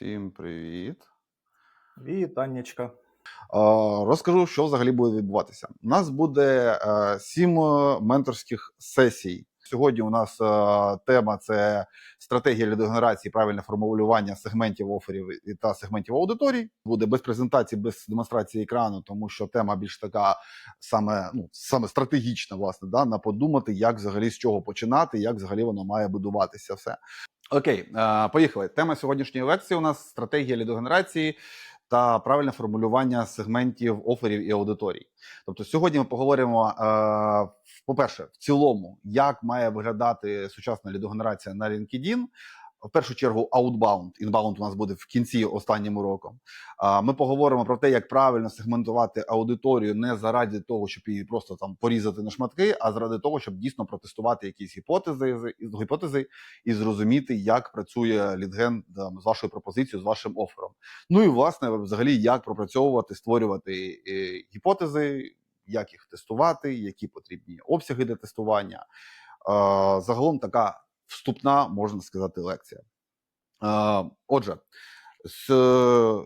Всім привіт. Вітаннячка. Розкажу, що взагалі буде відбуватися. У нас буде е, сім е, менторських сесій. Сьогодні у нас е, тема це стратегія лідогенерації, правильне формулювання сегментів оферів та сегментів аудиторій. Буде без презентації, без демонстрації екрану, тому що тема більш така саме, ну, саме стратегічна, власне, да, на подумати, як взагалі з чого починати, як взагалі воно має будуватися все. Окей, е, поїхали. Тема сьогоднішньої лекції у нас стратегія лідогенерації та правильне формулювання сегментів оферів і аудиторій. Тобто, сьогодні ми поговоримо, е, по-перше, в цілому, як має виглядати сучасна лідогенерація на LinkedIn. В першу чергу, outbound, inbound у нас буде в кінці останнім. А, Ми поговоримо про те, як правильно сегментувати аудиторію не заради того, щоб її просто там порізати на шматки, а заради того, щоб дійсно протестувати якісь гіпотези гіпотези і зрозуміти, як працює лідген з вашою пропозицією, з вашим офером. Ну і власне, взагалі, як пропрацьовувати, створювати е, гіпотези, як їх тестувати, які потрібні обсяги для тестування. Загалом така вступна, можна сказати, лекція. Отже, з,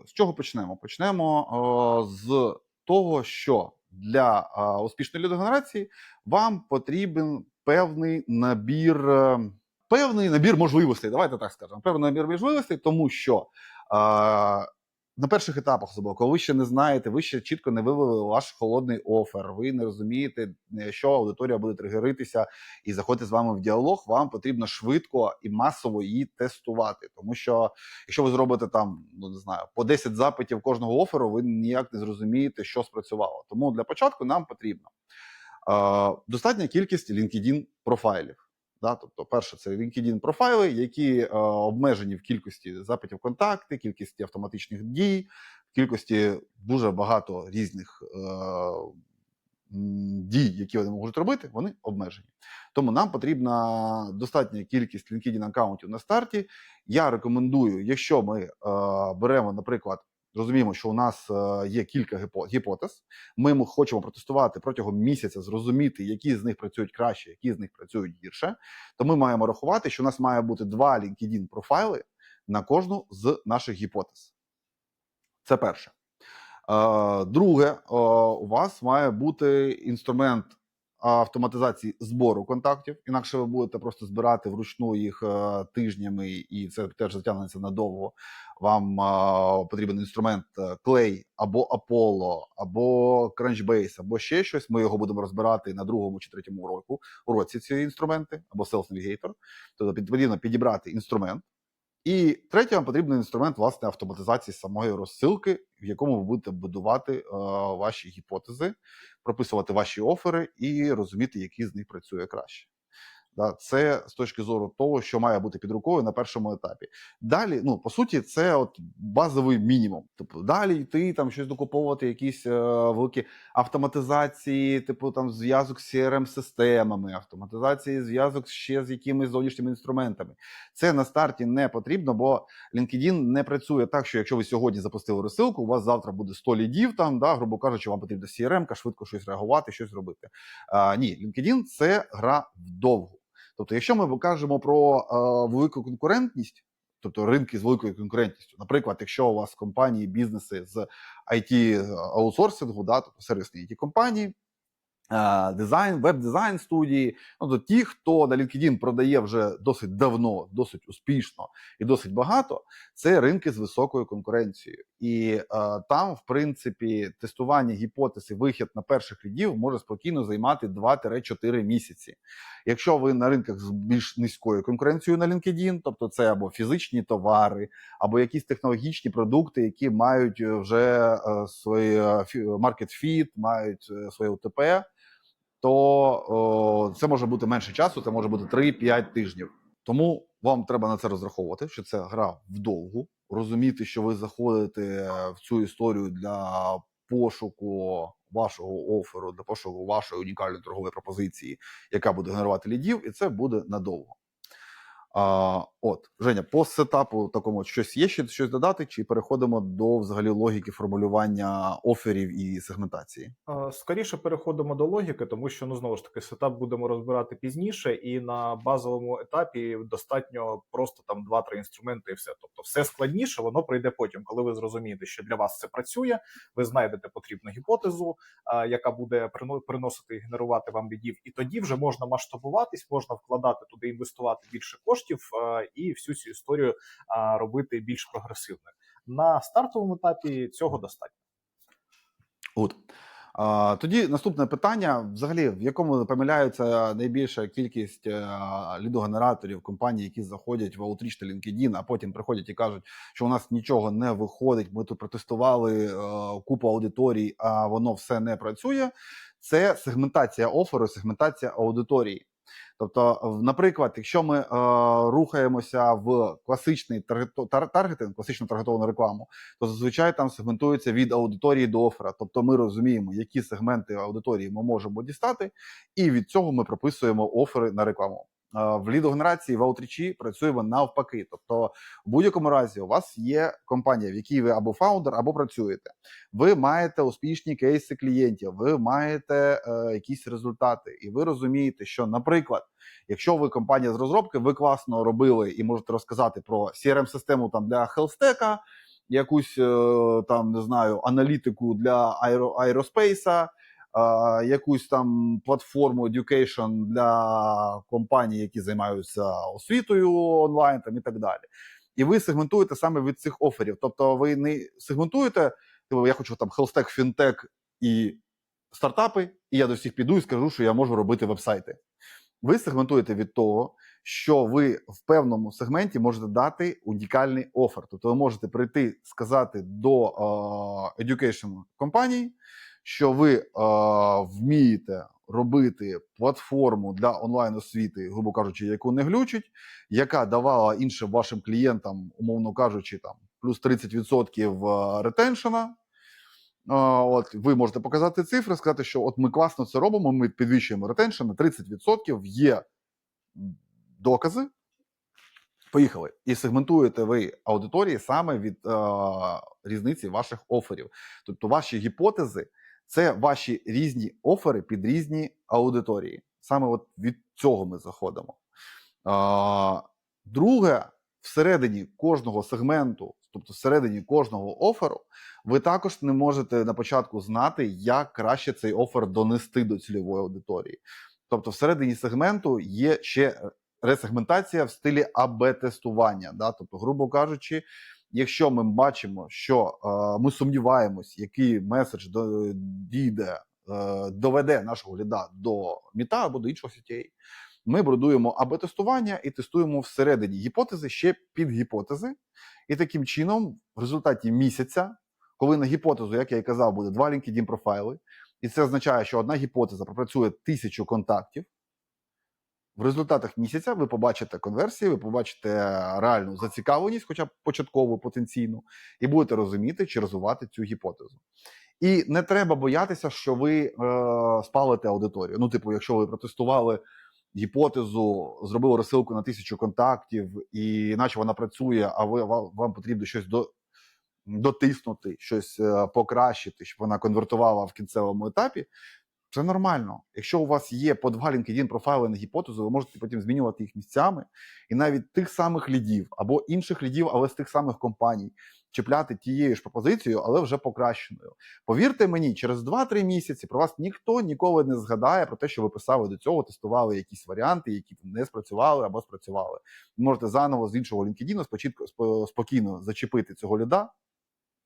з чого почнемо? Почнемо з того, що для успішної лідогенерації вам потрібен певний набір. е, Певний набір можливостей, давайте так скажемо. Певний набір можливостей, тому що е, на перших етапах особливо, коли ви ще не знаєте, ви ще чітко не вивели ваш холодний офер, ви не розумієте, е, що аудиторія буде тригеритися і заходити з вами в діалог, вам потрібно швидко і масово її тестувати. Тому що якщо ви зробите там, ну не знаю, по 10 запитів кожного оферу, ви ніяк не зрозумієте, що спрацювало. Тому для початку нам потрібно е, достатня кількість LinkedIn профайлів. Да, тобто, перше, це LinkedIn профайли, які е, обмежені в кількості запитів контакти, кількості автоматичних дій, в кількості дуже багато різних е, дій, які вони можуть робити, вони обмежені. Тому нам потрібна достатня кількість LinkedIn аккаунтів на старті. Я рекомендую, якщо ми е, беремо, наприклад, розуміємо, що у нас е, є кілька гіпо- гіпотез, ми хочемо протестувати протягом місяця, зрозуміти, які з них працюють краще, які з них працюють гірше, то ми маємо рахувати, що у нас має бути два LinkedIn профайли на кожну з наших гіпотез. Це перше. Е, Друге, е, у вас має бути інструмент автоматизації збору контактів, інакше ви будете просто збирати вручну їх е, тижнями, і це теж затягнеться надовго. Вам е, потрібен інструмент Clay або Apollo, або Crunchbase, або ще щось. Ми його будемо розбирати на другому чи третьому року уроці ці інструменти, або Sales Navigator. Тобто потрібно підібрати інструмент. І третє, вам потрібен інструмент власне автоматизації самої розсилки, в якому ви будете будувати е, ваші гіпотези, прописувати ваші офери і розуміти, які з них працює краще. Да, це з точки зору того, що має бути під рукою на першому етапі. Далі, ну по суті, це от базовий мінімум. Тобто далі йти там щось докуповувати, якісь е, великі автоматизації, типу там зв'язок з crm системами автоматизації, зв'язок ще з якимись зовнішніми інструментами. Це на старті не потрібно, бо LinkedIn не працює так, що якщо ви сьогодні запустили розсилку, у вас завтра буде 100 лідів, там, да, грубо кажучи, вам потрібна CRM, швидко щось реагувати, щось робити. А, ні, LinkedIn – це гра вдовгу. Тобто, якщо ми кажемо про е, велику конкурентність, тобто ринки з великою конкурентністю, наприклад, якщо у вас компанії, бізнеси з it аутсорсингу, да, тобто сервісні it компанії, е, дизайн, веб-дизайн студії, ну то ті, хто на LinkedIn продає вже досить давно, досить успішно і досить багато, це ринки з високою конкуренцією. І е, там, в принципі, тестування гіпотез і вихід на перших лідів може спокійно займати 2-4 місяці. Якщо ви на ринках з більш низькою конкуренцією на LinkedIn, тобто це або фізичні товари, або якісь технологічні продукти, які мають е, вже е, свій market fit, мають е, своє УТП, то о, це може бути менше часу, це може бути 3-5 тижнів. Тому вам треба на це розраховувати, що це гра вдовгу, розуміти, що ви заходите в цю історію для пошуку вашого оферу, для пошуку вашої унікальної торгової пропозиції, яка буде генерувати лідів, і це буде надовго. От, Женя, по сетапу такому щось є ще щось додати, чи переходимо до взагалі логіки формулювання оферів і сегментації? Скоріше переходимо до логіки, тому що ну знову ж таки сетап будемо розбирати пізніше, і на базовому етапі достатньо просто там 2-3 інструменти, і все. Тобто, все складніше, воно прийде потім, коли ви зрозумієте, що для вас це працює. Ви знайдете потрібну гіпотезу, яка буде прино- приносити і генерувати вам лідів, і тоді вже можна масштабуватись, можна вкладати туди, інвестувати більше коштів і всю цю історію робити більш прогресивною. На стартовому етапі цього достатньо. От. Тоді наступне питання: взагалі, в якому помиляється найбільша кількість е, лідогенераторів компаній, які заходять в Outreach та LinkedIn, а потім приходять і кажуть, що у нас нічого не виходить. Ми тут протестували е, купу аудиторій, а воно все не працює. Це сегментація оферу, сегментація аудиторії. Тобто, наприклад, якщо ми е, рухаємося в класичний таргето- таргетинг, класичну таргетовану рекламу, то зазвичай там сегментується від аудиторії до оффера. Тобто ми розуміємо, які сегменти аудиторії ми можемо дістати, і від цього ми прописуємо офери на рекламу. В лідогенерації в аутрічі працюємо навпаки. Тобто, в будь-якому разі, у вас є компанія, в якій ви або фаундер, або працюєте. Ви маєте успішні кейси клієнтів, ви маєте е, якісь результати, і ви розумієте, що, наприклад, якщо ви компанія з розробки, ви класно робили і можете розказати про crm систему там для хелстека, якусь е, там не знаю аналітику для аеро, аероспейса, якусь там платформу education для компаній, які займаються освітою онлайн там і так далі. І ви сегментуєте саме від цих оферів. Тобто ви не сегментуєте, типу, я хочу там хелстек, фінтек і стартапи, і я до всіх піду і скажу, що я можу робити вебсайти. Ви сегментуєте від того, що ви в певному сегменті можете дати унікальний офер. Тобто ви можете прийти сказати до е, education компанії, що ви е, вмієте робити платформу для онлайн освіти, грубо кажучи, яку не глючить, яка давала іншим вашим клієнтам, умовно кажучи, там плюс 30% ретеншена. От ви можете показати цифри, сказати, що от ми класно це робимо. Ми підвищуємо ретеншн на 30%, Є докази. Поїхали. І сегментуєте ви аудиторії саме від е, різниці ваших оферів. Тобто, ваші гіпотези це ваші різні офери під різні аудиторії. Саме от від цього ми заходимо. Е, друге, всередині кожного сегменту, тобто всередині кожного оферу, ви також не можете на початку знати, як краще цей офер донести до цільової аудиторії. Тобто, всередині сегменту є ще ресегментація в стилі АБ-тестування. Да? Тобто, грубо кажучи, якщо ми бачимо, що е, ми сумніваємось, який меседж до, дійде, е, доведе нашого ліда до міта або до іншого сітей, ми будуємо АБ-тестування і тестуємо всередині гіпотези ще під гіпотези. І таким чином, в результаті місяця, коли на гіпотезу, як я і казав, буде два LinkedIn профайли, і це означає, що одна гіпотеза пропрацює тисячу контактів. В результатах місяця ви побачите конверсії, ви побачите реальну зацікавленість, хоча б початкову потенційну, і будете розуміти, чи розвивати цю гіпотезу. І не треба боятися, що ви е, спалите аудиторію. Ну, типу, якщо ви протестували гіпотезу, зробили розсилку на тисячу контактів, і наче вона працює, а ви ва- вам потрібно щось до, дотиснути, щось е, покращити, щоб вона конвертувала в кінцевому етапі. Це нормально. Якщо у вас є по два LinkedIn профайли на гіпотезу, ви можете потім змінювати їх місцями, і навіть тих самих лідів або інших лідів, але з тих самих компаній, чіпляти тією ж пропозицією, але вже покращеною. Повірте мені, через 2-3 місяці про вас ніхто ніколи не згадає про те, що ви писали до цього, тестували якісь варіанти, які не спрацювали або спрацювали. Ви можете заново з іншого LinkedIn спочатку спокійно зачепити цього ліда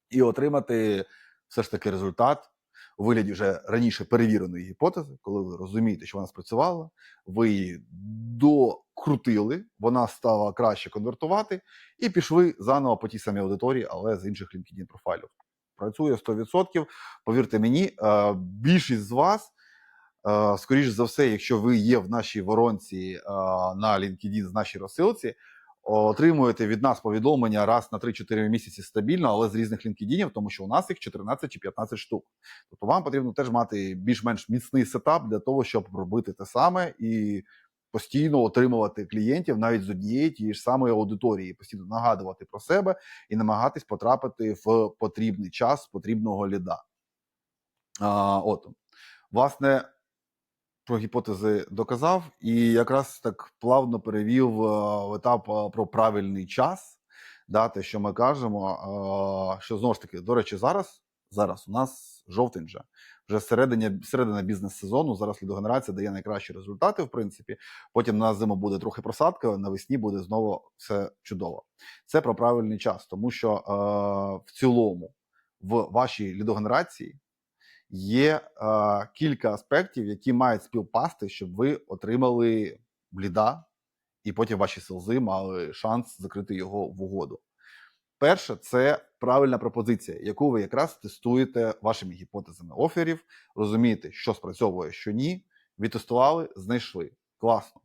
і отримати все ж таки результат вигляді вже раніше перевіреної гіпотези, коли ви розумієте, що вона спрацювала, ви її докрутили, вона стала краще конвертувати, і пішли заново по тій самій аудиторії, але з інших LinkedIn профайлів. Працює 100%. Повірте мені, е, більшість з вас, е, скоріш за все, якщо ви є в нашій воронці е, на LinkedIn з нашій розсилці, отримуєте від нас повідомлення раз на 3-4 місяці стабільно, але з різних LinkedIn, тому що у нас їх 14 чи 15 штук. Тобто вам потрібно теж мати більш-менш міцний сетап для того, щоб робити те саме і постійно отримувати клієнтів навіть з однієї тієї ж самої аудиторії, постійно нагадувати про себе і намагатись потрапити в потрібний час потрібного ліда. А, от, власне, про гіпотези доказав, і якраз так плавно перевів е, в етап е, про правильний час. Да, те, що ми кажемо, е, що знову ж таки, до речі, зараз, зараз у нас жовтень вже, вже середина, середина бізнес-сезону. Зараз лідогенерація дає найкращі результати, в принципі. Потім на зиму буде трохи просадка, навесні буде знову все чудово. Це про правильний час, тому що е, в цілому в вашій лідогенерації є е, кілька аспектів, які мають співпасти, щоб ви отримали ліда, і потім ваші селзи мали шанс закрити його в угоду. Перше, це правильна пропозиція, яку ви якраз тестуєте вашими гіпотезами оферів, розумієте, що спрацьовує, що ні. Відтестували, знайшли. Класно.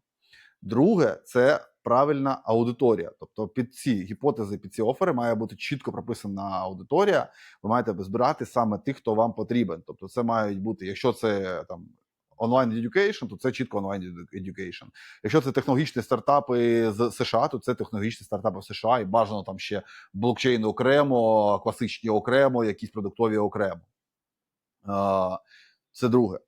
Друге, це правильна аудиторія. Тобто під ці гіпотези, під ці офери має бути чітко прописана аудиторія. Ви маєте збирати саме тих, хто вам потрібен. Тобто, це мають бути, якщо це там онлайн education, то це чітко онлайн education. Якщо це технологічні стартапи з США, то це технологічні стартапи в США, і бажано там ще блокчейн окремо, класичні окремо, якісь продуктові окремо. Це друге.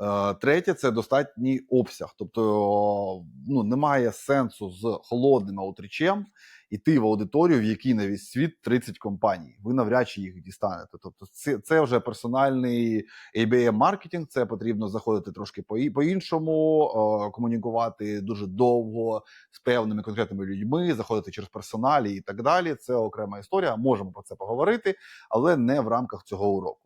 Е, Третє це достатній обсяг. Тобто ну, немає сенсу з холодним аутрічем йти в аудиторію, в якій на весь світ 30 компаній. Ви навряд чи їх дістанете. Тобто, це, це вже персональний abm маркетинг. Це потрібно заходити трошки по- по-іншому, е, комунікувати дуже довго з певними конкретними людьми, заходити через персоналі і так далі. Це окрема історія. Можемо про це поговорити, але не в рамках цього уроку.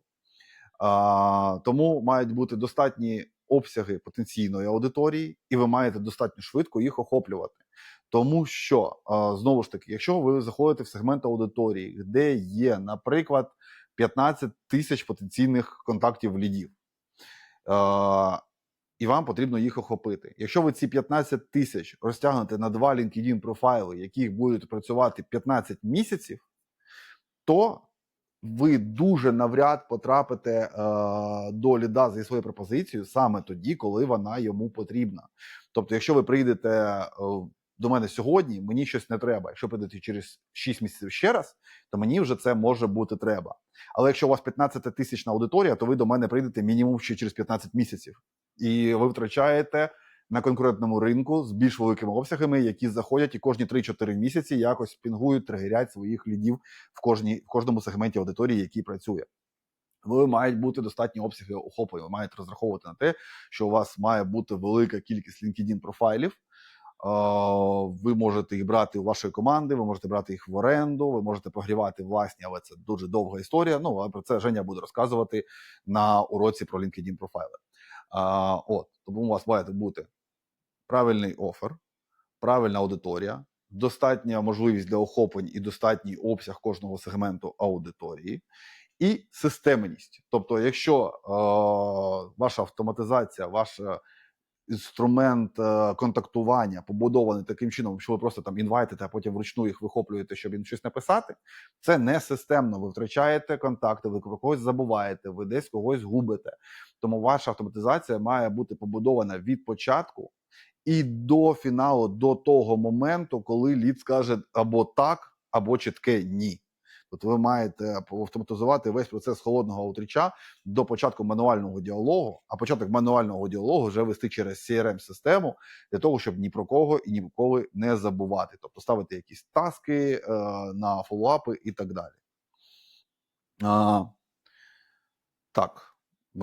А, тому мають бути достатні обсяги потенційної аудиторії, і ви маєте достатньо швидко їх охоплювати. Тому що а, знову ж таки, якщо ви заходите в сегмент аудиторії, де є, наприклад, 15 тисяч потенційних контактів лідів, а, і вам потрібно їх охопити. Якщо ви ці 15 тисяч розтягнете на два LinkedIn профайли, яких будуть працювати 15 місяців, то ви дуже навряд потрапите е, до ліда зі своєю пропозицією саме тоді, коли вона йому потрібна. Тобто, якщо ви прийдете е, до мене сьогодні, мені щось не треба. Якщо прийдете через 6 місяців ще раз, то мені вже це може бути треба. Але якщо у вас 15 тисячна аудиторія, то ви до мене прийдете мінімум ще через 15 місяців, і ви втрачаєте на конкурентному ринку з більш великими обсягами, які заходять і кожні 3-4 місяці якось пінгують, тригерять своїх лідів в кожній в кожному сегменті аудиторії, який працює. Ви мають бути достатні обсяги охоплення. Ви маєте розраховувати на те, що у вас має бути велика кількість LinkedIn профайлів. Ви можете їх брати у вашої команди, ви можете брати їх в оренду, ви можете прогрівати власні, але це дуже довга історія. Ну але про це Женя буде розказувати на уроці про LinkedIn профайли. От тому у вас має бути правильний офер, правильна аудиторія, достатня можливість для охоплень і достатній обсяг кожного сегменту аудиторії, і системність. Тобто, якщо е, ваша автоматизація, ваш е, інструмент е, контактування побудований таким чином, що ви просто там інвайтите, а потім вручну їх вихоплюєте, щоб їм щось написати, це не системно. Ви втрачаєте контакти, ви про когось забуваєте, ви десь когось губите. Тому ваша автоматизація має бути побудована від початку і до фіналу, до того моменту, коли лід скаже або так, або чітке ні. Тобто ви маєте автоматизувати весь процес холодного аутріча до початку мануального діалогу, а початок мануального діалогу вже вести через crm систему для того, щоб ні про кого і ніколи не забувати. Тобто ставити якісь таски е, на фоллоуапи і так далі. А, так.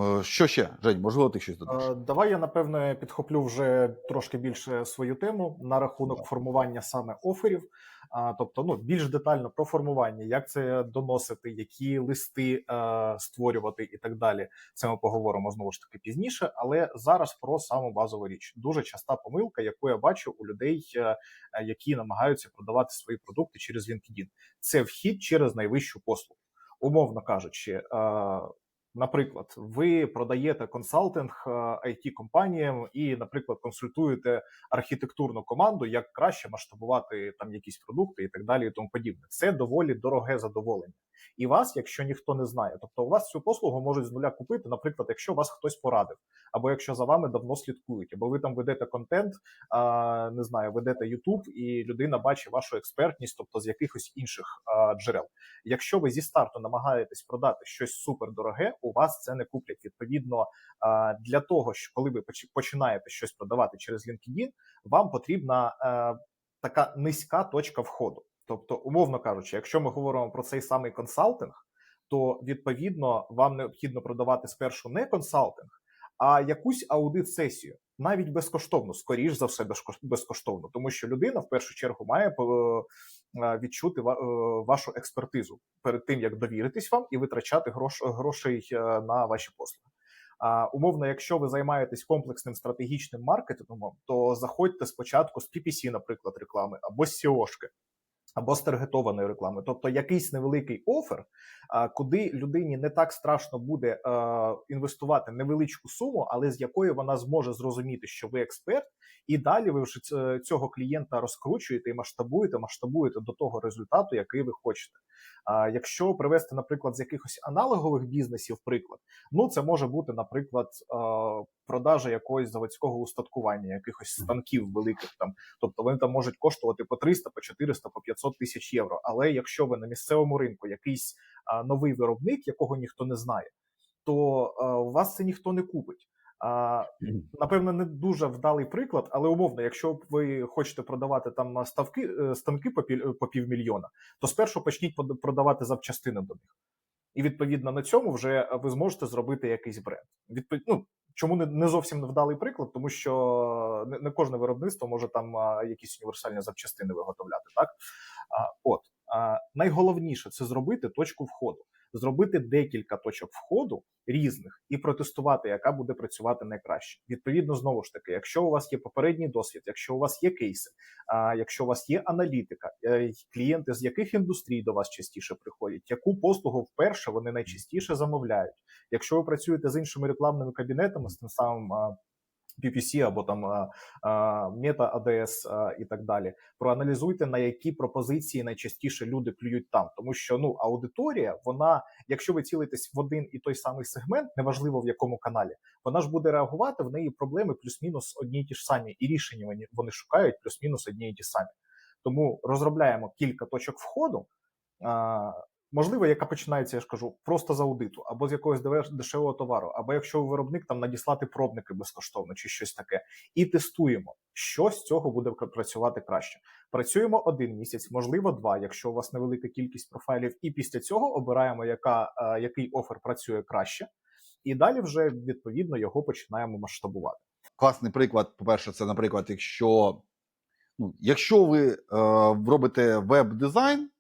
Е, Що ще, Жень, можливо, ти щось додаш? Е, Давай я напевне підхоплю вже трошки більше свою тему на рахунок формування саме оферів. Тобто, ну більш детально про формування, як це доносити, які листи е, створювати і так далі. Це ми поговоримо знову ж таки пізніше. Але зараз про саму базову річ. Дуже часта помилка, яку я бачу у людей, які намагаються продавати свої продукти через LinkedIn. Це вхід через найвищу послугу. Умовно кажучи, Наприклад, ви продаєте консалтинг it компаніям і, наприклад, консультуєте архітектурну команду, як краще масштабувати там якісь продукти і так далі, і тому подібне. Це доволі дороге задоволення. І вас, якщо ніхто не знає. Тобто, у вас цю послугу можуть з нуля купити, наприклад, якщо вас хтось порадив, або якщо за вами давно слідкують, або ви там ведете контент, не знаю, ведете YouTube, і людина бачить вашу експертність, тобто з якихось інших джерел. Якщо ви зі старту намагаєтесь продати щось супердороге, у вас це не куплять. Відповідно, для того, що коли ви починаєте щось продавати через LinkedIn, вам потрібна така низька точка входу. Тобто, умовно кажучи, якщо ми говоримо про цей самий консалтинг, то відповідно вам необхідно продавати спершу не консалтинг, а якусь аудит-сесію, навіть безкоштовно, скоріш за все, безкоштовно, тому що людина в першу чергу має е, відчути е, вашу експертизу перед тим, як довіритись вам і витрачати грош, грошей е, на ваші послуги. А умовно, якщо ви займаєтесь комплексним стратегічним маркетингом, то заходьте спочатку з PPC, наприклад, реклами або з SEO-шки, або з таргетованої реклами, тобто якийсь невеликий офер, куди людині не так страшно буде інвестувати невеличку суму, але з якої вона зможе зрозуміти, що ви експерт, і далі ви вже цього клієнта розкручуєте і масштабуєте, масштабуєте до того результату, який ви хочете. Якщо привести, наприклад, з якихось аналогових бізнесів, приклад, ну це може бути, наприклад, продажа якогось заводського устаткування, якихось станків великих там. Тобто вони там можуть коштувати по 300, по 400, по 500 тисяч євро. Але якщо ви на місцевому ринку якийсь а, новий виробник, якого ніхто не знає, то а, у вас це ніхто не купить. А, напевно, не дуже вдалий приклад, але умовно, якщо ви хочете продавати там ставки е, станки по півмільйона, то спершу почніть продавати запчастини до них. І відповідно на цьому вже ви зможете зробити якийсь бренд. Відпов... ну, чому не, не зовсім невдалий приклад, тому що не, не кожне виробництво може там а, якісь універсальні запчастини виготовляти. Так а, от а, найголовніше це зробити точку входу, зробити декілька точок входу різних і протестувати, яка буде працювати найкраще. Відповідно, знову ж таки, якщо у вас є попередній досвід, якщо у вас є кейси, а, якщо у вас є аналітика, е, клієнти з яких індустрій до вас частіше приходять, яку послугу вперше вони найчастіше замовляють. Якщо ви працюєте з іншими рекламними кабінетами, з тим самим PPC або там Meta ADS і так далі, проаналізуйте на які пропозиції найчастіше люди клюють там, тому що ну аудиторія, вона, якщо ви цілитесь в один і той самий сегмент, неважливо в якому каналі, вона ж буде реагувати в неї проблеми плюс-мінус одні й ті ж самі, і рішення вони шукають плюс-мінус одні й ті самі. Тому розробляємо кілька точок входу. Можливо, яка починається, я ж кажу, просто з аудиту, або з якогось дешевого товару, або якщо виробник там надіслати пробники безкоштовно чи щось таке, і тестуємо, що з цього буде пр- працювати краще. Працюємо один місяць, можливо, два, якщо у вас невелика кількість профайлів, і після цього обираємо, яка, е, який офер працює краще, і далі вже відповідно його починаємо масштабувати. Класний приклад. По-перше, це, наприклад, якщо, ну, якщо ви е, робите веб-дизайн,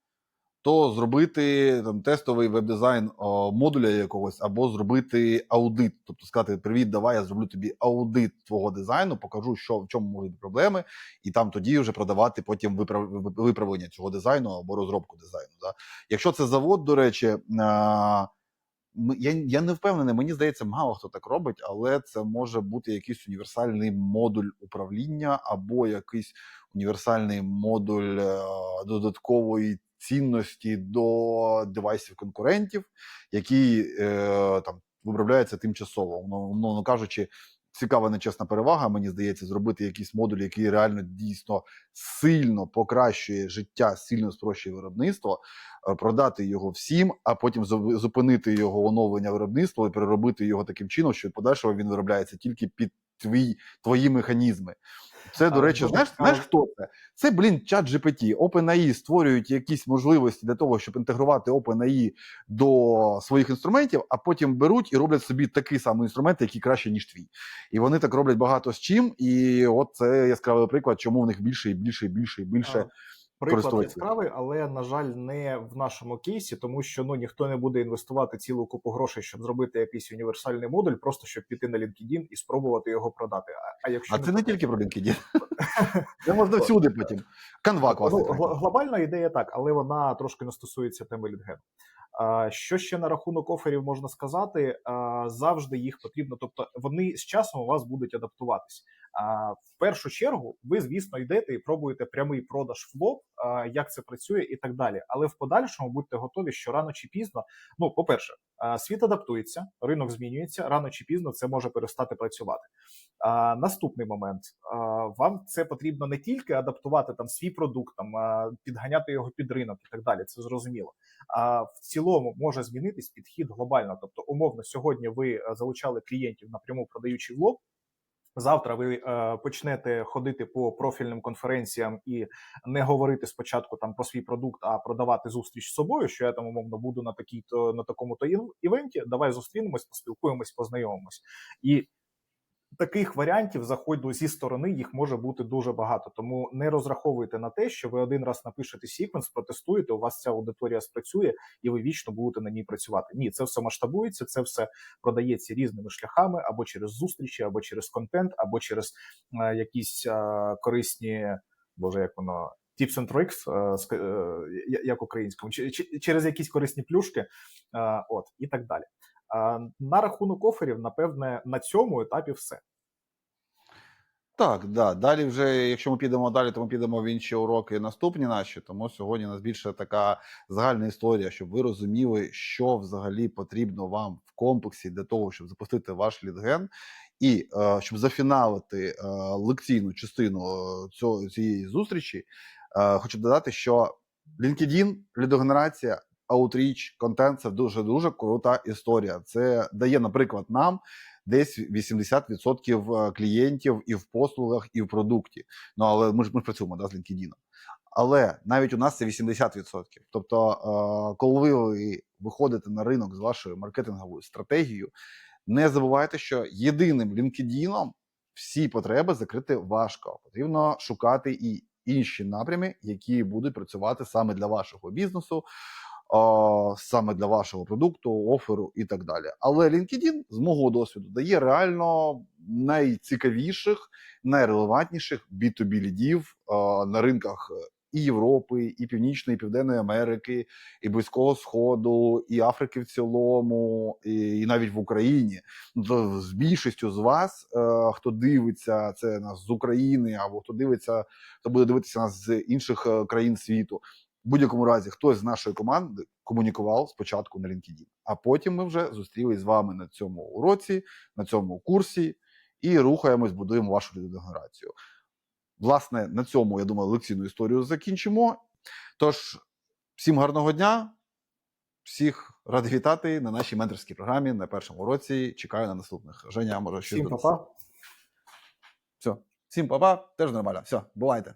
то зробити там тестовий веб-дизайн модуля якогось, або зробити аудит. Тобто сказати: Привіт, давай я зроблю тобі аудит твого дизайну, покажу, що в чому можуть бути проблеми, і там тоді вже продавати потім виправ, виправлення цього дизайну або розробку дизайну. Да? Якщо це завод, до речі, ми- я, я не впевнений, мені здається, мало хто так робить, але це може бути якийсь універсальний модуль управління або якийсь універсальний модуль додаткової цінності до девайсів конкурентів, який е, там виробляється тимчасово. Ну, умовно кажучи, цікава нечесна перевага. Мені здається, зробити якийсь модуль, який реально дійсно сильно покращує життя, сильно спрощує виробництво, е, продати його всім, а потім зупинити його оновлення виробництва і переробити його таким чином, що подальшого він виробляється тільки під твій, твої механізми. Це, до речі, знаєш, знаєш, хто це? Це, блін, чат GPT. OpenAI створюють якісь можливості для того, щоб інтегрувати OpenAI до своїх інструментів, а потім беруть і роблять собі такий самий інструмент, який краще, ніж твій. І вони так роблять багато з чим. І от це яскравий приклад, чому в них більше і більше і більше і більше. Приклад яскравий, але на жаль, не в нашому кейсі, тому що ну ніхто не буде інвестувати цілу купу грошей, щоб зробити якийсь універсальний модуль, просто щоб піти на LinkedIn і спробувати його продати. А, а якщо А це не тільки про LinkedIn. Це можна всюди потім. Канва Ну, класний. гл- глобальна ідея так, але вона трошки не стосується теми лінгену. Що ще на рахунок оферів можна сказати? Завжди їх потрібно, тобто вони з часом у вас будуть адаптуватись. В першу чергу, ви, звісно, йдете і пробуєте прямий продаж в лоб, як це працює і так далі. Але в подальшому будьте готові, що рано чи пізно, ну, по-перше, світ адаптується, ринок змінюється, рано чи пізно це може перестати працювати. Наступний момент: вам це потрібно не тільки адаптувати там свій продукт, там підганяти його під ринок і так далі. Це зрозуміло. А в цілому може змінитись підхід глобально. Тобто, умовно, сьогодні ви е, залучали клієнтів напряму продаючи в лоб. Завтра ви е, почнете ходити по профільним конференціям і не говорити спочатку там про свій продукт, а продавати зустріч з собою. Що я там умовно буду на такій то на такому то івенті. Давай зустрінемось, поспілкуємось, познайомимось. І таких варіантів заходу зі сторони їх може бути дуже багато. Тому не розраховуйте на те, що ви один раз напишете секвенс, протестуєте, у вас ця аудиторія спрацює, і ви вічно будете на ній працювати. Ні, це все масштабується, це все продається різними шляхами або через зустрічі, або через контент, або через е, якісь е, корисні, боже, як воно. Tips and tricks, е, е, як українському, через якісь корисні плюшки, е, от і так далі. На рахунок оферів, напевне, на цьому етапі все. Так, да. Далі, вже, якщо ми підемо далі, то ми підемо в інші уроки наступні наші. Тому сьогодні у нас більше така загальна історія, щоб ви розуміли, що взагалі потрібно вам в комплексі для того, щоб запустити ваш лідген. І е, щоб зафіналити е, лекційну частину е, цього, цієї зустрічі, е, хочу додати, що LinkedIn, лідогенерація, Outreach, контент це дуже дуже крута історія. Це дає, наприклад, нам десь 80% клієнтів і в послугах, і в продукті. Ну але ми ж ми ж працюємо да, з LinkedIn. Але навіть у нас це 80%. Тобто, е, коли ви виходите на ринок з вашою маркетинговою стратегією, не забувайте, що єдиним LinkedIn всі потреби закрити важко. Потрібно шукати і інші напрями, які будуть працювати саме для вашого бізнесу, саме для вашого продукту, оферу і так далі. Але LinkedIn, з мого досвіду, дає реально найцікавіших, найрелевантніших B2B лідів на ринках і Європи, і Північної, і Південної Америки, і Близького Сходу, і Африки в цілому, і, і навіть в Україні. Ну, з більшістю з вас, е, хто дивиться це нас з України, або хто дивиться, хто буде дивитися нас з інших е, країн світу. В будь-якому разі хтось з нашої команди комунікував спочатку на LinkedIn, а потім ми вже зустрілись з вами на цьому уроці, на цьому курсі і рухаємось, будуємо вашу лідогенерацію. Власне, на цьому я думаю, лекційну історію закінчимо. Тож, всім гарного дня, всіх радий вітати на нашій менторській програмі на першому уроці. Чекаю на наступних. Женя, може щось Всім па-па. Все. Всім па-па, теж нормально. Все, бувайте.